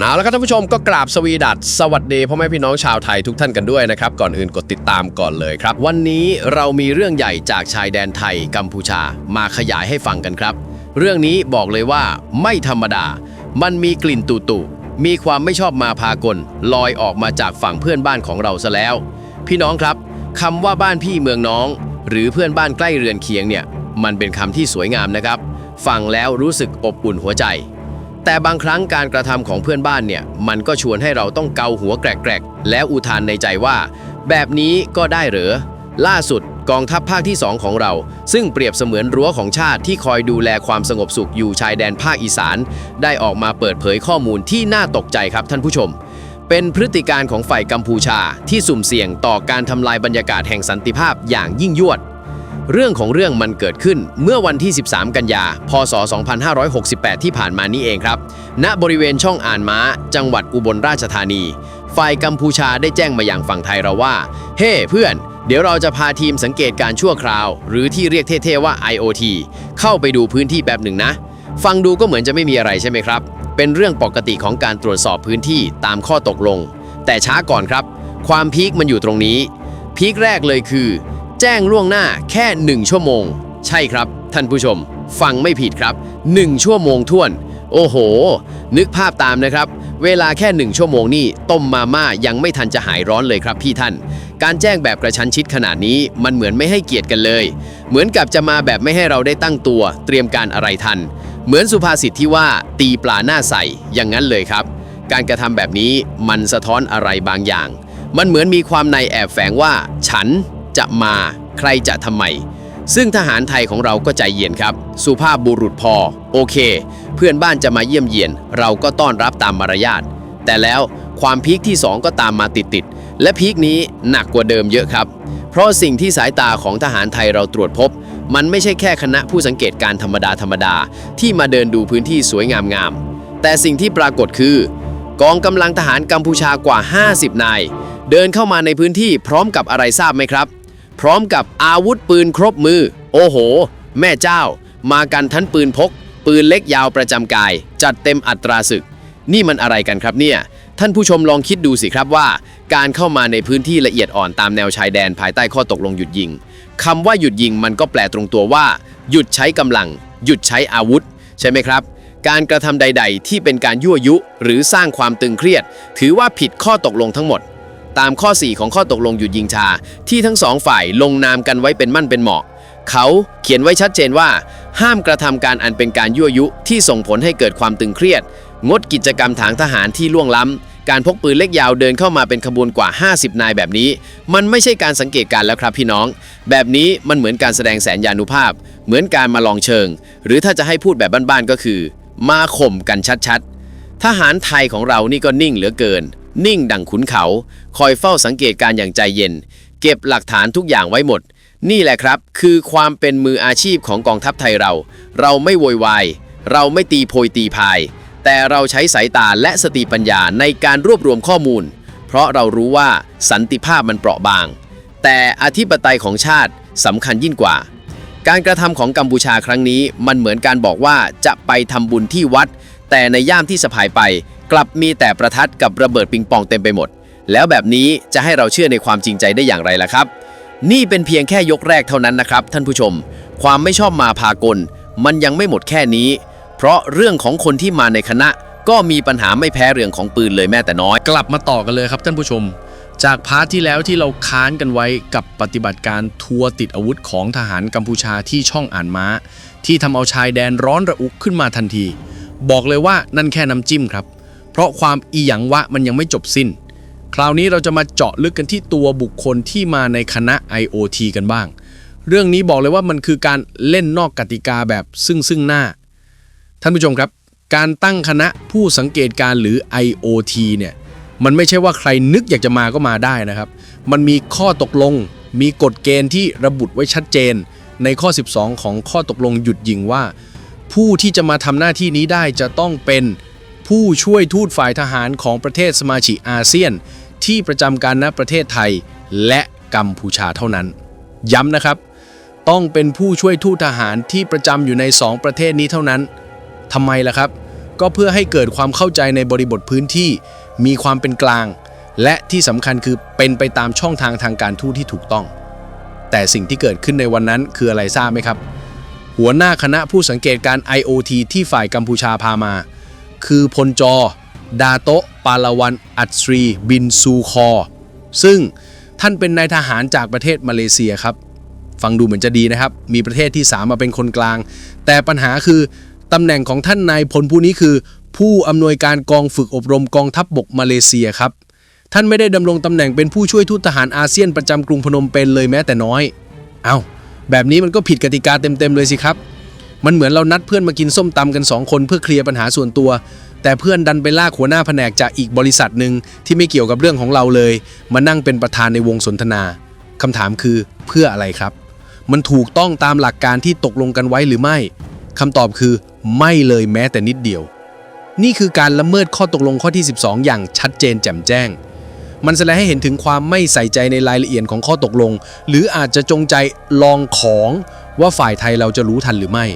เอาละครับท่านผู้ชมก็กราบสวีดัสสวัสดีพ่อแม่พี่น้องชาวไทยทุกท่านกันด้วยนะครับ ก่อนอื่นกดติดตามก่อนเลยครับ วันนี้เรามีเรื่องใหญ่จากชายแดนไทยกัมพูชามาขยายให้ฟังกันครับ เรื่องนี้บอกเลยว่าไม่ธรรมดา มันมีกลิ่นตุตุมีความไม่ชอบมาพากลลอยออกมาจากฝั่งเพื่อนบ้านของเราซะแล้ว พี่น้องครับคำว่าบ้านพี่เมืองน้อง หรือเพื่อนบ้านใกล้เรือนเคียงเนี่ย มันเป็นคำที่สวยงามนะครับ ฟังแล้วรู้สึกอบอุ่นหัวใจ แต่บางครั้งการกระทำของเพื่อนบ้านเนี่ย มันก็ชวนให้เราต้องเกาหัวแกรกๆ แล้วอุทานในใจว่า แบบนี้ก็ได้เหรอ ล่าสุดกองทัพภาคที่ 2 ของเรา ซึ่งเปรียบเสมือนรั้วของชาติที่คอยดูแลความสงบสุขอยู่ชายแดนภาคอีสาน ได้ออกมาเปิดเผยข้อมูลที่น่าตกใจครับท่านผู้ชม เป็นพฤติการของฝ่ายกัมพูชาที่สุ่มเสี่ยงต่อการทำลายบรรยากาศแห่งสันติภาพอย่างยิ่งยวด เรื่องของเรื่องมันเกิดขึ้นเมื่อวันที่ 13 กันยา พศ 2568 ที่ผ่านมานี้เองครับ ณ บริเวณช่องอ่านม้า จังหวัดอุบลราชธานี ฝ่ายกัมพูชาได้แจ้งมาอย่างฝั่งไทยเราว่า เฮ้เพื่อน เดี๋ยวเราจะพาทีมสังเกตการชั่วคราว หรือที่เรียกเท่ๆว่า IoT เข้าไปดูพื้นที่แบบหนึ่งนะ ฟังดูก็เหมือนจะไม่มีอะไรใช่ไหมครับ เป็นเรื่องปกติของการตรวจสอบพื้นที่ตามข้อตกลง แต่ช้าก่อนครับ ความพีคมันอยู่ตรงนี้ พีคแรกเลยคือ แจ้งล่วงหน้าแค่ 1 ชั่วโมง ใช่ครับ ท่านผู้ชม ฟังไม่ผิดครับ 1 ชั่วโมงท่วน โอ้โห นึกภาพตามนะครับ เวลาแค่ 1 ชั่วโมงนี่ต้มมาม่ายังไม่ทันจะหายร้อนเลยครับพี่ท่าน การแจ้งแบบกระชั้นชิดขนาดนี้มันเหมือนไม่ให้เกียรติกันเลย เหมือนกับจะมาแบบไม่ให้เราได้ตั้งตัว เตรียมการอะไรทัน เหมือนสุภาษิตที่ว่าตีปลาหน้าใสอย่างนั้นเลยครับ การกระทำแบบนี้มันสะท้อนอะไรบางอย่าง มันเหมือนมีความในแอบแฝงว่า ฉัน จะมาใครจะทำไม ซึ่งทหารไทยของเราก็ใจเย็นครับ สุภาพบุรุษพอ โอเค เพื่อนบ้านจะมาเยี่ยมเยียน เราก็ต้อนรับตามมารยาท แต่แล้วความพีคที่ 2 ก็ตามมาติดๆและพีคนี้หนักกว่าเดิมเยอะครับ เพราะสิ่งที่สายตาของทหารไทยเราตรวจพบ มันไม่ใช่แค่คณะผู้สังเกตการธรรมดาธรรมดาที่มาเดินดูพื้นที่สวยงามๆแต่สิ่งที่ปรากฏคือกองกำลังทหารกัมพูชากว่า 50 นาย เดินเข้ามาในพื้นที่พร้อมกับอะไรทราบไหมครับ พร้อมกับอาวุธปืนครบมือ โอ้โห แม่เจ้า มากันทั้งปืนพก ปืนเล็กยาวประจำกาย จัดเต็มอัตราศึก นี่มันอะไรกันครับเนี่ย ท่านผู้ชมลองคิดดูสิครับว่า การเข้ามาในพื้นที่ละเอียดอ่อนตามแนวชายแดนภายใต้ข้อตกลงหยุดยิงคำว่าหยุดยิงมันก็แปลตรงตัวว่า หยุดใช้กำลัง หยุดใช้อาวุธ ใช่ไหมครับการกระทำใด ๆ ที่เป็นการยั่วยุ หรือสร้างความตึงเครียด ถือว่าผิดข้อตกลงทั้งหมด ตามข้อ 4 ของข้อตกลงหยุดยิงชา ที่ทั้งสองฝ่ายลงนามกันไว้เป็นมั่นเป็นเหมาะ เขาเขียนไว้ชัดเจนว่า ห้ามกระทำการอันเป็นการยั่วยุที่ส่งผลให้เกิดความตึงเครียด งดกิจกรรมทางทหารที่ล่วงล้ำการพกปืนเล็กยาวเดินเข้ามาเป็นขบวนกว่า 50 นายแบบนี้ มันไม่ใช่การสังเกตการแล้วครับพี่น้อง แบบนี้มันเหมือนการแสดงแสนยานุภาพ เหมือนการมาลองเชิง หรือถ้าจะให้พูดแบบบ้านๆก็คือ มาข่มกันชัดๆทหารไทยของเรานี่ก็นิ่งเหลือเกิน นิ่งดังขุนเขา คอยเฝ้าสังเกตการอย่างใจเย็น เก็บหลักฐานทุกอย่างไว้หมด นี่แหละครับ คือความเป็นมืออาชีพของกองทัพไทยเรา เราไม่โวยวาย เราไม่ตีโพยตีพาย แต่เราใช้สายตาและสติปัญญาในการรวบรวมข้อมูล เพราะเรารู้ว่าสันติภาพมันเปราะบาง แต่อธิปไตยของชาติสำคัญยิ่งกว่า การกระทำของกัมพูชาครั้งนี้มันเหมือนการบอกว่าจะไปทำบุญที่วัด แต่ในย่ามที่สะพายไป กลับมีแต่ประทัดกับระเบิดปิงปองเต็มไปหมด แล้วแบบนี้จะให้เราเชื่อในความจริงใจได้อย่างไรล่ะครับ นี่เป็นเพียงแค่ยกแรกเท่านั้นนะครับ ท่านผู้ชม ความไม่ชอบมาพากล มันยังไม่หมดแค่นี้ เพราะเรื่องของคนที่มาในคณะ ก็มีปัญหาไม่แพ้เรื่องของปืนเลยแม้แต่น้อย กลับมาต่อกันเลยครับท่านผู้ชม จากพาร์ทที่แล้วที่เราค้านกันไว้กับปฏิบัติการทัวร์ติดอาวุธของทหารกัมพูชาที่ช่องอ่านม้า ที่ทำเอาชายแดนร้อนระอุขึ้นมาทันที บอกเลยว่านั่นแค่น้ำจิ้มครับ ราะความอีหยังวะมันยังไม่จบสิ้น คราวนี้เราจะมาเจาะลึกกันที่ตัวบุคคลที่มาในคณะ IoT กันบ้าง เรื่องนี้บอกเลยว่ามันคือการเล่นนอกกติกาแบบซึ่งซึ่งหน้า ท่านผู้ชมครับ การตั้งคณะผู้สังเกตการณ์หรือ IoT เนี่ยมันไม่ใช่ว่าใครนึกอยากจะมาก็มาได้นะครับ มันมีข้อตกลง มีกฎเกณฑ์ที่ระบุไว้ชัดเจน ในข้อ 12 ของข้อตกลงหยุดยิงว่า ผู้ที่จะมาทำหน้าที่นี้ได้จะต้องเป็น ผู้ช่วยทูตฝ่ายทหารของประเทศสมาชิกอาเซียน ที่ประจำการณประเทศไทยและกัมพูชาเท่านั้น ย้ำนะครับ ต้องเป็นผู้ช่วยทูตทหารที่ประจำอยู่ใน 2 ประเทศนี้เท่านั้นทำไมล่ะครับ ก็เพื่อให้เกิดความเข้าใจในบริบทพื้นที่ มีความเป็นกลาง และที่สำคัญคือเป็นไปตามช่องทางทางการทูตที่ถูกต้อง แต่สิ่งที่เกิดขึ้นในวันนั้นคืออะไรทราบไหมครับ หัวหน้าคณะผู้สังเกตการ IOT ที่ฝ่ายกัมพูชาพามา คือพลจอ ดาโตะปาลาวันอัตรี บินซูคอ ซึ่งท่านเป็นนายทหารจากประเทศมาเลเซียครับ ฟังดูเหมือนจะดีนะครับ มีประเทศที่สามมาเป็นคนกลาง แต่ปัญหาคือตำแหน่งของท่านนายพลผู้นี้คือ ผู้อำนวยการกองฝึกอบรมกองทัพบบกมาเลเซียครับ ท่านไม่ได้ดำรงตำแหน่งเป็นผู้ช่วยทูตทหารอาเซียนประจำกรุงพนมเปญเลยแม้แต่น้อย เอา้าแบบนี้มันก็ผิดกติกาเต็มๆเลยสิครับ มันเหมือนเรานัดเพื่อนมากินส้มตำกัน 2 คนเพื่อเคลียร์ปัญหาส่วนตัว แต่เพื่อนดันไปลากหัวหน้าแผนกจากอีกบริษัทหนึ่งที่ไม่เกี่ยวกับเรื่องของเราเลย มานั่งเป็นประธานในวงสนทนาคำถามคือเพื่ออะไรครับ มันถูกต้องตามหลักการที่ตกลงกันไว้หรือไม่คำตอบคือไม่เลยแม้แต่นิดเดียว นี่คือการละเมิดข้อตกลงข้อที่ 12 อย่างชัดเจนแจ่มแจ้งมันแสดงให้เห็นถึงความไม่ใส่ใจในรายละเอียดของข้อตกลง หรืออาจจะจงใจลองของว่าฝ่ายไทยเราจะรู้ทันหรือไม่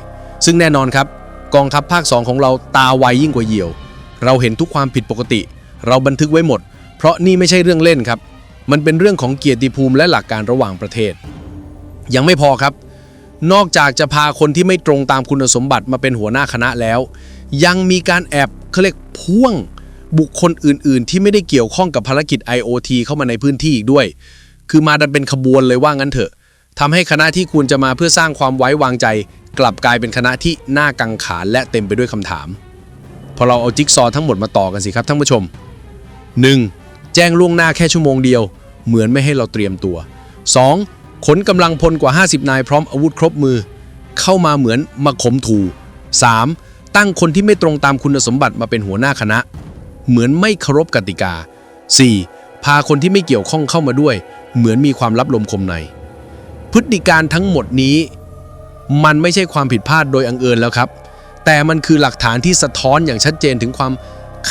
ซึ่งแน่นอนครับ กองทัพภาค 2 ของเราตาไวยิ่งกว่าเหยี่ยว เราเห็นทุกความผิดปกติ เราบันทึกไว้หมด เพราะนี่ไม่ใช่เรื่องเล่นครับ มันเป็นเรื่องของเกียรติภูมิและหลักการระหว่างประเทศ ยังไม่พอครับ นอกจากจะพาคนที่ไม่ตรงตามคุณสมบัติมาเป็นหัวหน้าคณะแล้ว ยังมีการแอบเขาเรียกพ่วงบุคคลอื่น ๆ ที่ไม่ได้เกี่ยวข้องกับภารกิจ IoT เข้ามาในพื้นที่อีกด้วย คือมาดันเป็นขบวนเลยว่างั้นเถอะทำให้คณะที่ควรจะมาเพื่อสร้างความไว้วางใจ กลับกลายเป็นคณะที่น่ากังขาและเต็มไปด้วยคำถาม พอเราเอาจิ๊กซอว์ทั้งหมดมาต่อกันสิครับท่านผู้ชม 1. แจ้งล่วงหน้าแค่ชั่วโมงเดียว เหมือนไม่ให้เราเตรียมตัว 2. ขนกำลังพลกว่า 50 นายพร้อมอาวุธครบมือ เข้ามาเหมือนมาข่มถู 3. ตั้งคนที่ไม่ตรงตามคุณสมบัติมาเป็นหัวหน้าคณะ เหมือนไม่เคารพกติกา 4. พาคนที่ไม่เกี่ยวข้องเข้ามาด้วย เหมือนมีความลับลมคมใน พฤติการทั้งหมดนี้ มันไม่ใช่ความผิดพลาดโดยอังเอิญแล้วครับ แต่มันคือหลักฐานที่สะท้อนอย่างชัดเจนถึงความ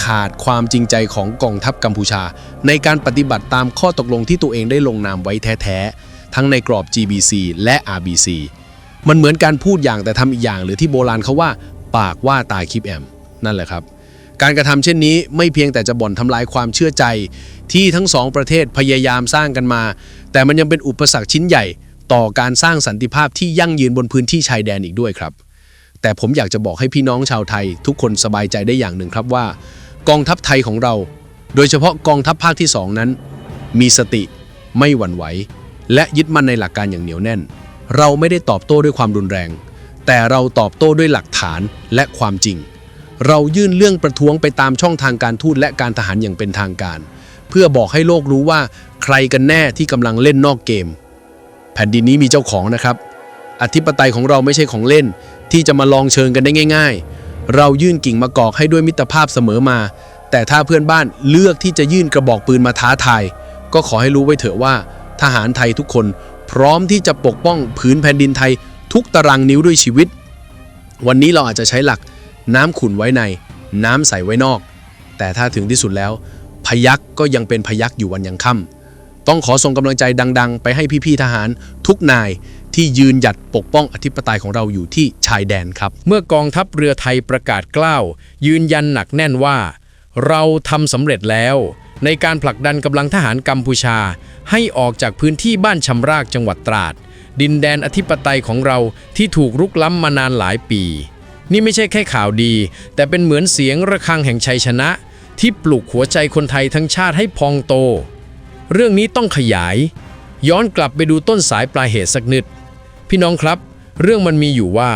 ขาดความจริงใจของกองทัพกัมพูชา ในการปฏิบัติตามข้อตกลงที่ตัวเองได้ลงนามไว้แท้ๆ ทั้งในกรอบ GBC และ RBC มันเหมือนการพูดอย่างแต่ทำอีกอย่าง หรือที่โบราณเขาว่า ปากว่าตายคลิปแอม นั่นแหละครับ การกระทำเช่นนี้ไม่เพียงแต่จะบ่อนทำลายความเชื่อใจ ที่ทั้งสองประเทศพยายามสร้างกันมา แต่มันยังเป็นอุปสรรคชิ้นใหญ่ ต่อการสร้างสันติภาพที่ยั่งยืนบนพื้นที่ชายแดนอีกด้วยครับ แต่ผมอยากจะบอกให้พี่น้องชาวไทย ทุกคนสบายใจได้อย่างหนึ่งครับว่า กองทัพไทยของเรา โดยเฉพาะกองทัพภาคที่สองนั้น มีสติ ไม่หวั่นไหว และยึดมั่นในหลักการอย่างเหนียวแน่น เราไม่ได้ตอบโต้ด้วยความรุนแรง แต่เราตอบโต้ด้วยหลักฐานและความจริง เรายื่นเรื่องประท้วงไปตามช่องทางการทูตและการทหารอย่างเป็นทางการ เพื่อบอกให้โลกรู้ว่าใครกันแน่ที่กำลังเล่นนอกเกม แผ่นดินนี้มีเจ้าของนะครับ อธิปไตยของเราไม่ใช่ของเล่น ที่จะมาลองเชิงกันได้ง่าย ๆ เรายื่นกิ่งมะกอกให้ด้วยมิตรภาพเสมอมา แต่ถ้าเพื่อนบ้านเลือกที่จะยื่นกระบอกปืนมาท้าทายก็ขอให้รู้ไว้เถอะว่า ทหารไทยทุกคน พร้อมที่จะปกป้องผืนแผ่นดินไทย ทุกตารางนิ้วด้วยชีวิต วันนี้เราอาจจะใช้หลักน้ำขุ่นไว้ใน น้ำใสไว้นอก แต่ถ้าถึงที่สุดแล้ว พยักก็ยังเป็นพยักอยู่วันยังค่ำ ต้องขอส่งกำลังใจดัง ๆ ไปให้พี่ๆทหารทุกนายที่ยืนหยัดปกป้องอธิปไตยของเราอยู่ที่ชายแดนครับ เมื่อกองทัพเรือไทยประกาศกล้าว ยืนยันหนักแน่นว่า เราทำสำเร็จแล้ว ในการผลักดันกำลังทหารกัมพูชา ให้ออกจากพื้นที่บ้านชำรากจังหวัดตราด ดินแดนอธิปไตยของเราที่ถูกรุกล้ำมานานหลายปี นี่ไม่ใช่แค่ข่าวดี แต่เป็นเหมือนเสียงระฆังแห่งชัยชนะ ที่ปลุกหัวใจคนไทยทั้งชาติให้พองโต เรื่องนี้ต้องขยาย ย้อนกลับไปดูต้นสายปลายเหตุสักนิด พี่น้องครับ เรื่องมันมีอยู่ว่า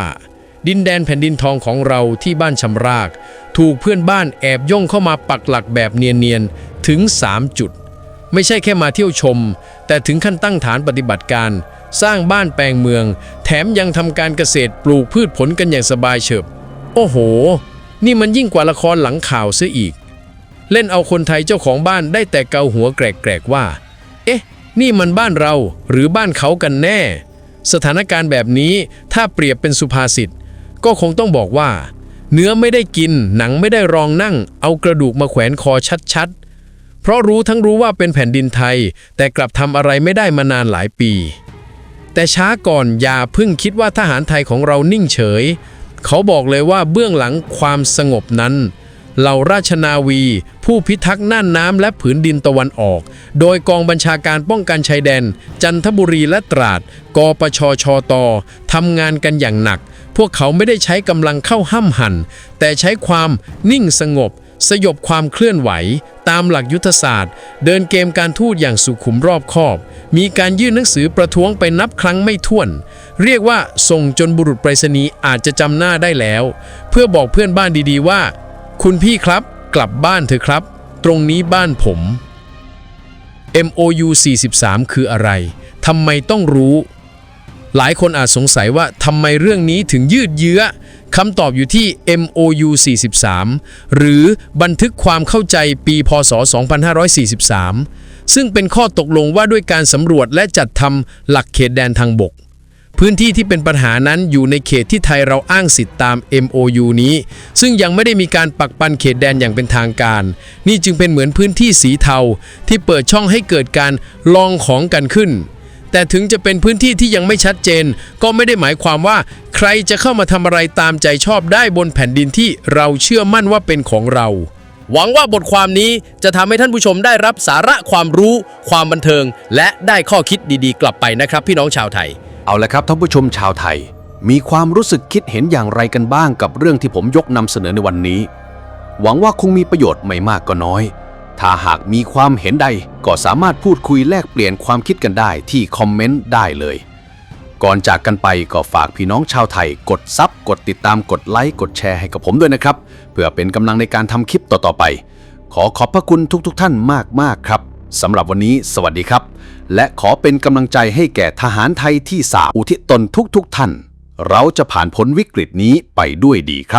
ดินแดนแผ่นดินทองของเราที่บ้านชำราก ถูกเพื่อนบ้านแอบย่องเข้ามาปักหลักแบบเนียนๆถึง 3 จุด ไม่ใช่แค่มาเที่ยวชม แต่ถึงขั้นตั้งฐานปฏิบัติการ สร้างบ้านแปลงเมือง แถมยังทำการเกษตรปลูกพืชผลกันอย่างสบายเฉิบ โอ้โห นี่มันยิ่งกว่าละครหลังข่าวซะอีก เล่นเอาคนไทยเจ้าของบ้านได้แต่เกาหัวแกรกๆว่า เอ๊ะ นี่มันบ้านเราหรือบ้านเขากันแน่ สถานการณ์แบบนี้ถ้าเปรียบเป็นสุภาษิต ก็คงต้องบอกว่า เนื้อไม่ได้กินหนังไม่ได้รองนั่ง เอากระดูกมาแขวนคอชัดๆ เพราะรู้ทั้งรู้ว่าเป็นแผ่นดินไทย แต่กลับทำอะไรไม่ได้มานานหลายปี แต่ช้าก่อนอย่าเพิ่งคิดว่าทหารไทยของเรานิ่งเฉย เขาบอกเลยว่าเบื้องหลังความสงบนั้น เหล่าราชนาวี ผู้พิทักษ์น่านน้ำและผืนดินตะวันออก โดยกองบัญชาการป้องกันชายแดน จันทบุรีและตราด กปชชตทำงานกันอย่างหนัก พวกเขาไม่ได้ใช้กำลังเข้าห้ำหัน แต่ใช้ความนิ่งสงบ สยบความเคลื่อนไหว ตามหลักยุทธศาสตร์ เดินเกมการทูตอย่างสุขุมรอบคอบ มีการยื่นหนังสือประท้วงไปนับครั้งไม่ถ้วน เรียกว่าส่งจนบุรุษไปรษณีย์อาจจะจำหน้าได้แล้ว เพื่อบอกเพื่อนบ้านดีๆว่า คุณพี่ครับกลับบ้านเถอะครับ ตรงนี้บ้านผม MOU 43 คืออะไรทำไมต้องรู้ หลายคนอาจสงสัยว่าทำไมเรื่องนี้ถึงยืดเยื้อคำตอบอยู่ที่ MOU 43 หรือบันทึกความเข้าใจปี พศ 2543 ซึ่งเป็นข้อตกลงว่าด้วยการสำรวจและจัดทำหลักเขตแดนทางบก พื้นที่ที่เป็นปัญหานั้นอยู่ในเขตที่ไทยเราอ้างสิทธิ์ตาม MOU นี้ ซึ่งยังไม่ได้มีการปักปันเขตแดนอย่างเป็นทางการ นี่จึงเป็นเหมือนพื้นที่สีเทา ที่เปิดช่องให้เกิดการลองของกันขึ้น แต่ถึงจะเป็นพื้นที่ที่ยังไม่ชัดเจน ก็ไม่ได้หมายความว่า ใครจะเข้ามาทำอะไรตามใจชอบได้บนแผ่นดินที่เราเชื่อมั่นว่าเป็นของเราหวังว่าบทความนี้จะทำให้ท่านผู้ชมได้รับสาระความรู้ ความบันเทิง และได้ข้อคิดดีๆ กลับไปนะครับ พี่น้องชาวไทย เอาละครับท่านผู้ชมชาวไทย มีความรู้สึกคิดเห็นอย่างไรกันบ้างกับเรื่องที่ผมยกนำเสนอในวันนี้ หวังว่าคงมีประโยชน์ไม่มากก็น้อย ถ้าหากมีความเห็นใดก็สามารถพูดคุยแลกเปลี่ยนความคิดกันได้ที่คอมเมนต์ได้เลย ก่อนจากกันไปก็ฝากพี่น้องชาวไทย กดซับกดติดตามกดไลค์กดแชร์ให้กับผมด้วยนะครับ เพื่อเป็นกำลังในการทำคลิปต่อๆไป ขอขอบพระคุณทุกๆทท่านมากๆครับ สำหรับวันนี้สวัสดีครับ และขอเป็นกำลังใจให้แก่ทหารไทยที่สาอุทิศตนทุกๆทท่าน เราจะผ่านพ้นวิกฤตนี้ไปด้วยดีครับ